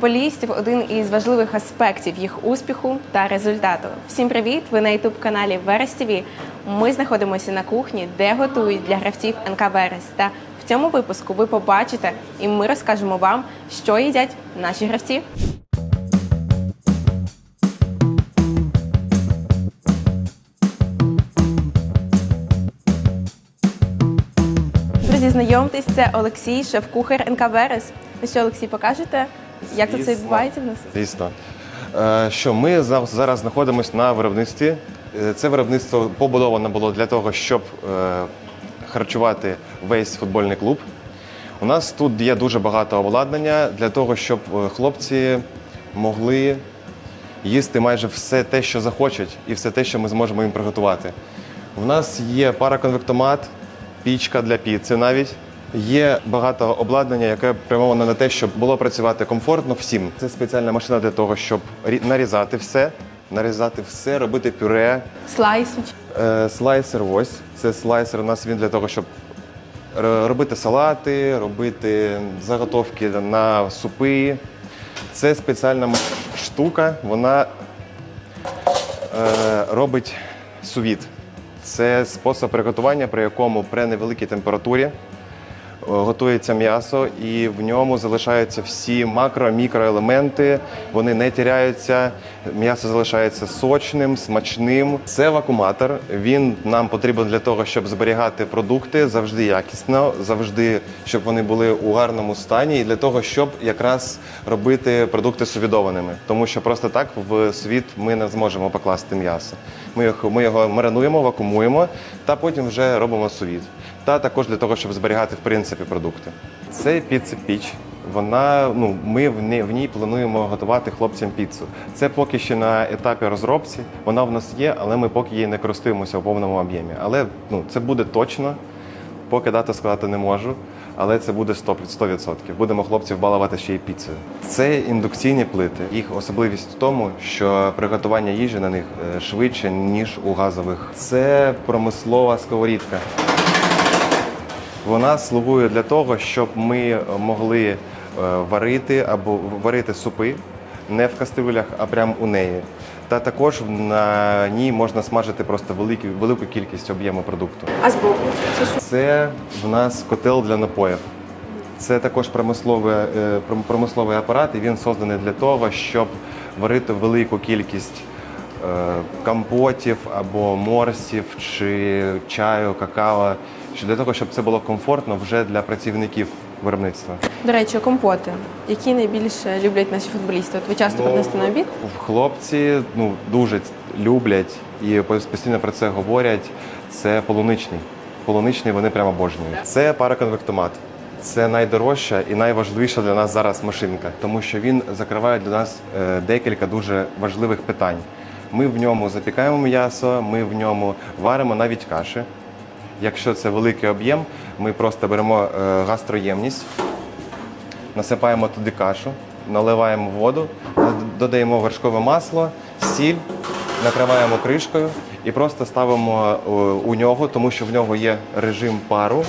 Футболістів один із важливих аспектів їх успіху та результату. Всім привіт! Ви на ютуб каналі Верес. Ми знаходимося на кухні, де готують для гравців НК Верес. Та в цьому випуску ви побачите, і ми розкажемо вам, що їдять наші гравці. Друзі, знайомтесь, це Олексій, шеф-кухар НК Верес. Ви що, Олексій, покажете, як це відбувається в нас? Звісно. Е, Що ми зараз знаходимося на виробництві. Е, Це виробництво побудовано було для того, щоб е, харчувати весь футбольний клуб. У нас тут є дуже багато обладнання для того, щоб хлопці могли їсти майже все те, що захочуть, і все те, що ми зможемо їм приготувати. У нас є параконвектомат, пічка для піци навіть. Є багато обладнання, яке прямовано на те, щоб було працювати комфортно всім. Це спеціальна машина для того, щоб нарізати все, нарізати все, робити пюре. Слайс. Е, Слайсер ось. Це слайсер у нас він для того, щоб робити салати, робити заготовки на супи. Це спеціальна штука, вона е, робить сувіт. Це спосіб приготування, при якому при невеликій температурі е, готується м'ясо, і в ньому залишаються всі макро-мікроелементи, вони не тіряються, м'ясо залишається сочним, смачним. Це вакууматор. Він нам потрібен для того, щоб зберігати продукти завжди якісно, завжди, щоб вони були у гарному стані, і для того, щоб якраз робити продукти сувідованими. Тому що просто так в світ ми не зможемо покласти м'ясо. Ми його, ми його маринуємо, вакуумуємо та потім вже робимо сувід. Та також для того, щоб зберігати в принципі продукти. Це піца-піч. Вона ну ми в ній, в ній плануємо готувати хлопцям піцу. Це поки що на етапі розробці. Вона в нас є, але ми поки її не користуємося в повному об'ємі. Але ну це буде точно. Поки дату сказати не можу, але це буде 100%. 100%. Будемо хлопців балувати ще й піцею. Це індукційні плити. Їх особливість в тому, що приготування їжі на них е, швидше ніж у газових. Це промислова сковорідка. Вона слугує для того, щоб ми могли е, варити або варити супи не в кастрюлях, а прямо у неї. Та також на ній можна смажити просто велику, велику кількість об'єму продукту. А збоку? Це в нас котел для напоїв. Це також промисловий, е, промисловий апарат, і він созданий для того, щоб варити велику кількість е, компотів або морсів чи чаю, какао, для того, щоб це було комфортно вже для працівників виробництва. До речі, компоти. Які найбільше люблять наші футболісти? От ви часто приносите на обід? Хлопці ну, дуже люблять і постійно про це говорять. Це полуничний. Полуничний вони прямо обожнюють. Це параконвектомат. Це найдорожча і найважливіша для нас зараз машинка, тому що він закриває для нас е, декілька дуже важливих питань. Ми в ньому запікаємо м'ясо, ми в ньому варимо навіть каші. Якщо це великий об'єм, ми просто беремо е, гастроємність, насипаємо туди кашу, наливаємо воду, додаємо вершкове масло, сіль, накриваємо кришкою і просто ставимо е, у нього, тому що в нього є режим пару.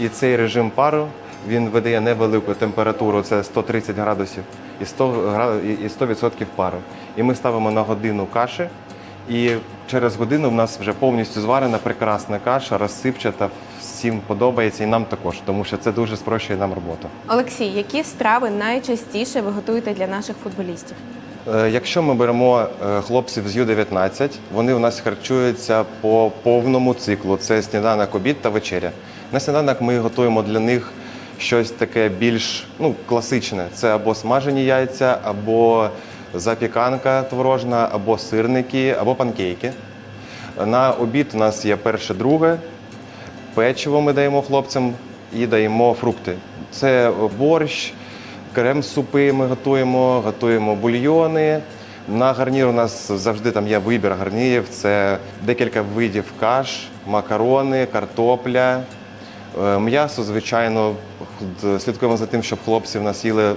І цей режим пару він видає невелику температуру, це 130 градусів і 100, гра- і 100% пару. І ми ставимо на годину каші, і через годину в нас вже повністю зварена прекрасна каша, розсипчата, всім подобається і нам також, тому що це дуже спрощує нам роботу. Олексій, які страви найчастіше ви готуєте для наших футболістів? Е, Якщо ми беремо е, хлопців з Ю-19, вони у нас харчуються по повному циклу: це сніданок, обід та вечеря. На сніданок ми готуємо для них щось таке більш ну, класичне: це або смажені яйця, або запіканка творожна, або сирники, або панкейки. На обід у нас є перше, друге. Печиво ми даємо хлопцям і даємо фрукти. Це борщ, крем-супи ми готуємо, готуємо бульйони. На гарнір у нас завжди там є вибір гарнірів. Це декілька видів каш, макарони, картопля. Е, М'ясо, звичайно, слідкуємо за тим, щоб хлопці в нас їли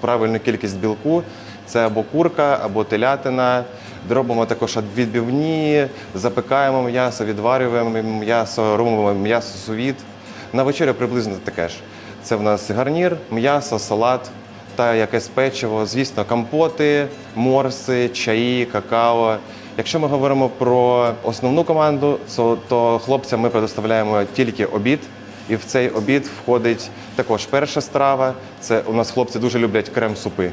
правильну кількість білку. Це або курка, або телятина. Робимо також відбивні, запекаємо м'ясо, відварюємо м'ясо, робимо м'ясо сувіт. На вечерю приблизно таке ж. Це в нас гарнір, м'ясо, салат та якесь печиво. Звісно, компоти, морси, чаї, какао. Якщо ми говоримо про основну команду, то, хлопцям ми предоставляємо тільки обід. І в цей обід входить також перша страва. Це у нас хлопці дуже люблять крем-супи.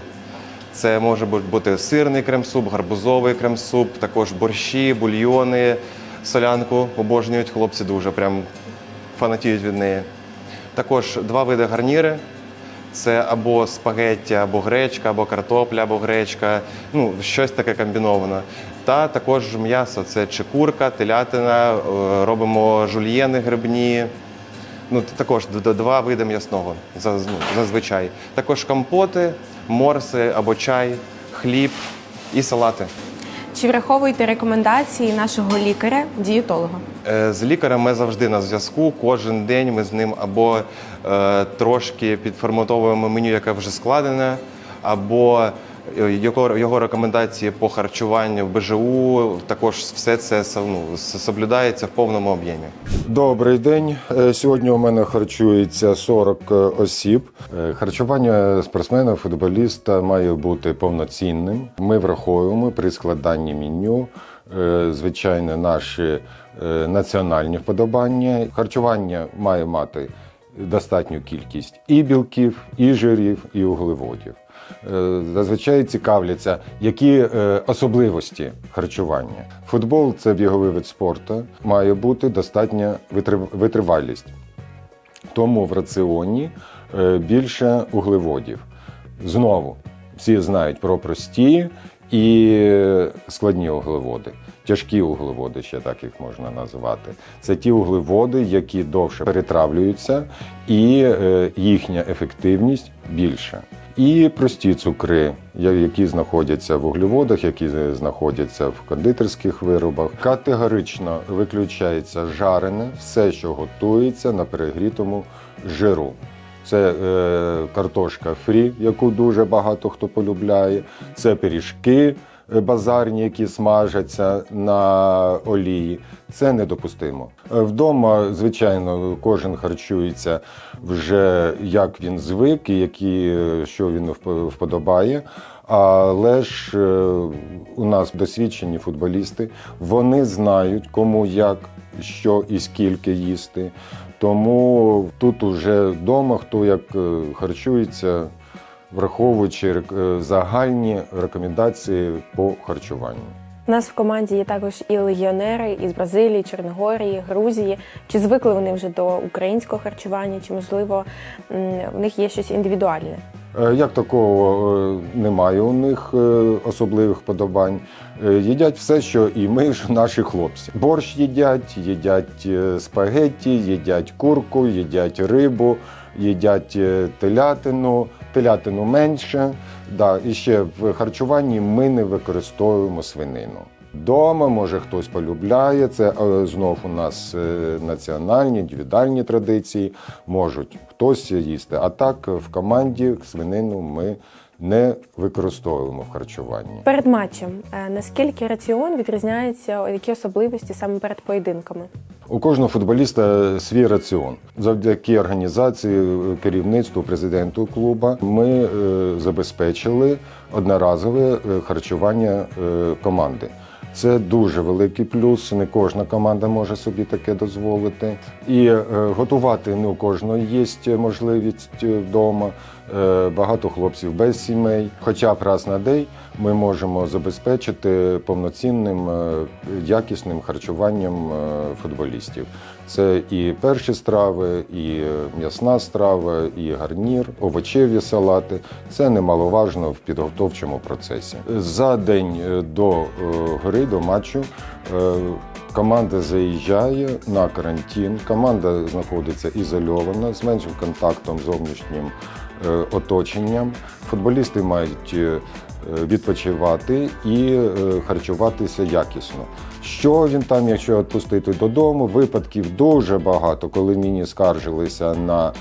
Це може бути сирний крем-суп, гарбузовий крем-суп, також борщі, бульйони, солянку обожнюють хлопці дуже, прям фанатіють від неї. Також два види гарніри. Це або спагетті, або гречка, або картопля, або гречка, ну щось таке комбіноване. Та також м'ясо це чи курка, телятина, е, робимо жульєни грибні. Ну, також два види м'ясного ну, зазвичай. Також компоти, морси або чай, хліб і салати. Чи враховуєте рекомендації нашого лікаря, дієтолога? Е, З лікарем ми завжди на зв'язку. Кожен день ми з ним або е, трошки підформатовуємо меню, яке вже складене, або його, його рекомендації по харчуванню в БЖУ. Також все це ну, соблюдається в повному об'ємі. Добрий день. Е, Сьогодні у мене харчується 40 осіб. Е, Харчування спортсмена, футболіста має бути повноцінним. Ми враховуємо при складанні меню, е, звичайно, наші е, національні вподобання. Харчування має мати достатню кількість і білків, і жирів, і углеводів. Е, Зазвичай цікавляться, які е, особливості харчування. Футбол це біговий вид спорту, має бути достатня витривалість. Тому в раціоні е, більше углеводів. Знову всі знають про прості і складні углеводи. Тяжкі углеводи, ще так їх можна назвати. Це ті углеводи, які довше перетравлюються, і е, їхня ефективність більша. І прості цукри, які знаходяться в углеводах, які знаходяться в кондитерських виробах. Категорично виключається жарене, все, що готується на перегрітому жиру. Це е, картошка фрі, яку дуже багато хто полюбляє. Це пиріжки базарні, які смажаться на олії. Це недопустимо. Е, Вдома, звичайно, кожен харчується вже як він звик і які, е, що він вподобає. Але ж е, у нас досвідчені футболісти, вони знають, кому як, що і скільки їсти. Тому тут уже вдома хто як е, харчується, враховуючи е, загальні рекомендації по харчуванню. У нас в команді є також і легіонери із Бразилії, Чорногорії, Грузії. Чи звикли вони вже до українського харчування, чи можливо в них є щось індивідуальне? Е, Як такого е, немає у них особливих подобань. Їдять все, що і ми ж наші хлопці. Борщ їдять, їдять спагетті, їдять курку, їдять рибу, їдять телятину, телятину менше. Да, і ще в харчуванні ми не використовуємо свинину. Дома, може, хтось полюбляє це е, знов у нас е, національні, індивідуальні традиції. Можуть хтось їсти. А так в команді свинину ми не використовуємо в харчуванні. Перед матчем е, наскільки раціон відрізняється, які особливості саме перед поєдинками? У кожного футболіста свій раціон. Завдяки організації, керівництву, президенту клуба ми е, забезпечили одноразове е, харчування команди. Це дуже великий плюс. Не кожна команда може собі таке дозволити. І е, готувати не у кожного є можливість е, вдома. Е, багато хлопців без сімей. Хоча б раз на день ми можемо забезпечити повноцінним е, якісним харчуванням е, футболістів. Це і перші страви, і е, м'ясна страва, і гарнір, овочеві салати. Це немаловажно в підготовчому процесі. За день е, до е, гри, до матчу. Команда заїжджає на карантин. Команда знаходиться ізольована з меншим контактом зовнішнім оточенням. Футболісти мають е, відпочивати і е, харчуватися якісно. Що він там, якщо відпустити додому, випадків дуже багато, коли мені скаржилися на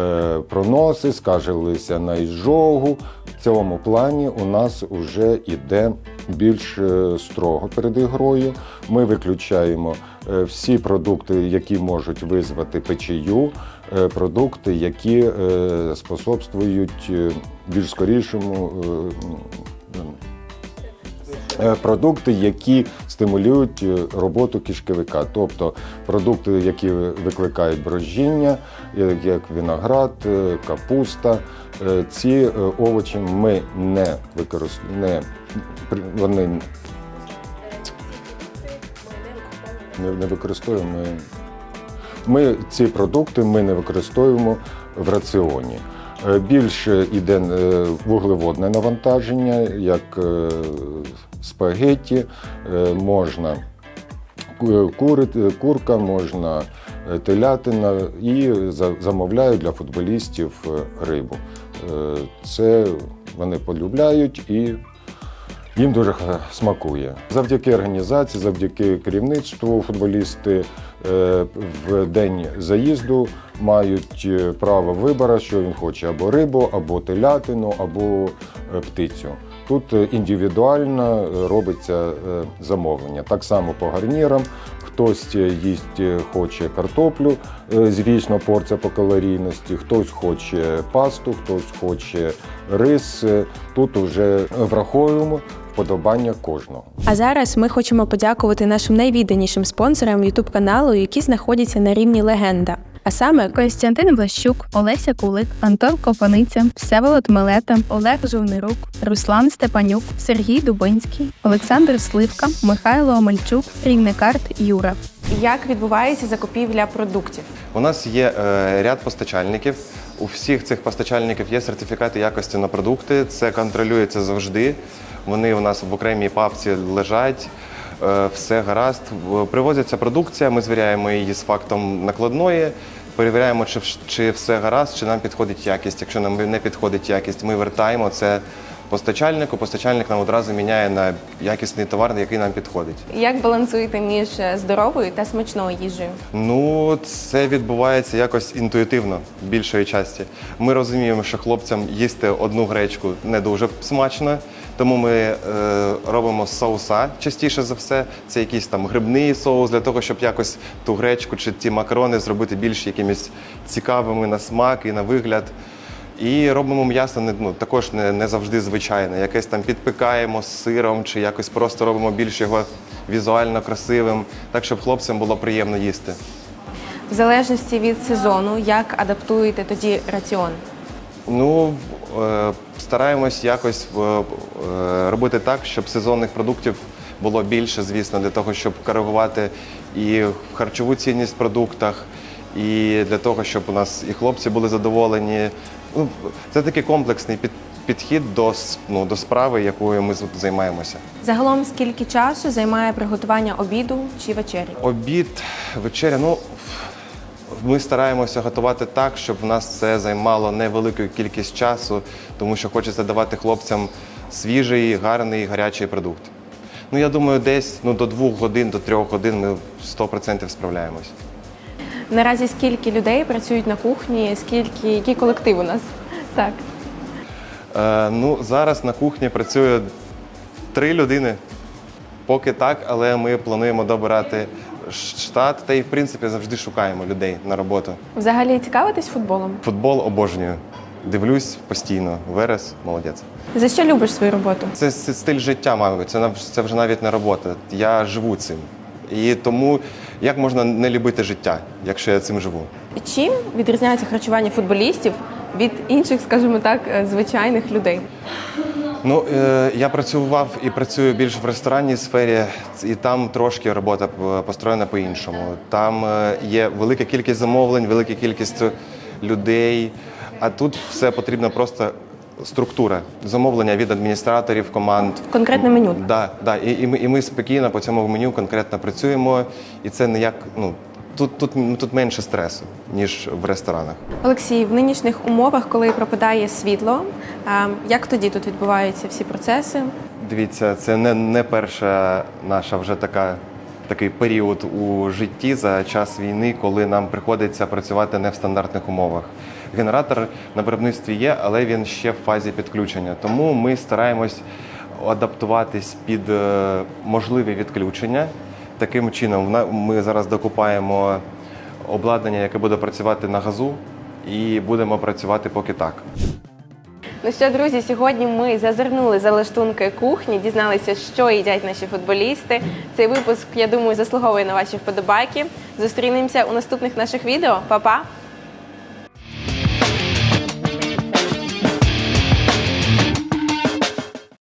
е, проноси, скаржилися на іжогу. В цьому плані у нас вже йде більш е, строго перед ігрою. Ми виключаємо е, всі продукти, які можуть визвати печію, е, продукти, які е, способствують е, більш скорішому. е, Е, Продукти, які стимулюють е, роботу кишківника, тобто продукти, які викликають брожіння, як виноград, е, капуста. Е, Ці е, овочі ми не використовуємо, вони не, використовуємо. Ми, ці продукти ми не використовуємо в раціоні. Е, Більше йде е, вуглеводне навантаження, як е, спагетті, можна ку- кури, курка, можна телятина і за- замовляю для футболістів рибу. Це вони полюбляють і їм дуже смакує. Завдяки організації, завдяки керівництву футболісти е, в день заїзду мають е, право вибору, що він хоче або рибу, або телятину, або е, птицю. Тут індивідуально робиться замовлення. Так само по гарнірам. Хтось їсть хоче картоплю, звісно, порція по калорійності, хтось хоче пасту, хтось хоче рис. Тут вже враховуємо вподобання кожного. А зараз ми хочемо подякувати нашим найвідданішим спонсорам youtube каналу, які знаходяться на рівні легенда. А саме Костянтин Влащук, Олеся Кулик, Антон Копаниця, Всеволод Милета, Олег Жовнирук, Руслан Степанюк, Сергій Дубинський, Олександр Сливка, Михайло Омельчук, Рівникарт Юра. Як відбувається закупівля продуктів? У нас є е, ряд постачальників. У всіх цих постачальників є сертифікати якості на продукти. Це контролюється завжди. Вони у нас в окремій папці лежать. Е, все гаразд. В- Привозиться продукція, ми звіряємо її з фактом накладної. Перевіряємо, чи, чи все гаразд, чи нам підходить якість. Якщо нам не підходить якість, ми вертаємо це постачальнику. Постачальник нам одразу міняє на якісний товар, який нам підходить. Як балансуєте між здоровою та смачною їжею? Ну, це відбувається якось інтуїтивно більшої часті. Ми розуміємо, що хлопцям їсти одну гречку не дуже смачно, тому ми е, робимо соуса частіше за все. Це якийсь там грибний соус для того, щоб якось ту гречку чи ті макарони зробити більш якимись цікавими на смак і на вигляд. І робимо м'ясо не, ну, також не, не завжди звичайне. Якесь там підпікаємо з сиром, чи якось просто робимо більш його візуально красивим, так щоб хлопцям було приємно їсти. В залежності від сезону, як адаптуєте тоді раціон? Ну, е, стараємось якось е, е, робити так, щоб сезонних продуктів було більше, звісно, для того, щоб коригувати і харчову цінність в продуктах, і для того, щоб у нас і хлопці були задоволені. Ну, це такий комплексний під, підхід до, ну, до справи, якою ми займаємося. Загалом скільки часу займає приготування обіду чи вечері? Обід, вечеря. Ну ми стараємося готувати так, щоб в нас це займало невелику кількість часу, тому що хочеться давати хлопцям свіжий, гарний, гарячий продукт. Ну я думаю, десь ну, до двох годин, до трьох годин ми 100% справляємось. Наразі скільки людей працюють на кухні? Скільки який колектив у нас? Так. Е, ну, зараз на кухні працює три людини. Поки так, але ми плануємо добирати штат та й в принципі завжди шукаємо людей на роботу. Взагалі цікавитесь футболом? Футбол обожнюю. Дивлюсь постійно. Верес молодець. За що любиш свою роботу? Це, с- стиль життя, мабуть. Це це вже навіть не робота. Я живу цим. І тому як можна не любити життя, якщо я цим живу? Чим відрізняється харчування футболістів від інших, скажімо так, е, звичайних людей? Ну е, я працював і працюю більш в ресторанній сфері, і там трошки робота построєна по-іншому. Там е, є велика кількість замовлень, велика кількість людей. А тут все потрібно просто структура замовлення від адміністраторів команд. Конкретне меню. Да, да. І, і, ми, і ми спокійно по цьому меню конкретно працюємо, і це не як ну тут, тут, тут менше стресу, ніж в ресторанах. Олексій, в нинішніх умовах, коли пропадає світло, як тоді тут відбуваються всі процеси? Дивіться, це не, не перша наша вже така. Такий період у житті за час війни, коли нам приходиться працювати не в стандартних умовах. Генератор на виробництві є, але він ще в фазі підключення. Тому ми стараємось адаптуватись під е, можливі відключення. Таким чином, ми зараз докупаємо обладнання, яке буде працювати на газу, і будемо працювати поки так. Ну що, друзі, сьогодні ми зазирнули за лаштунки кухні, дізналися, що їдять наші футболісти. Цей випуск, я думаю, заслуговує на ваші вподобайки. Зустрінемося у наступних наших відео. Па-па!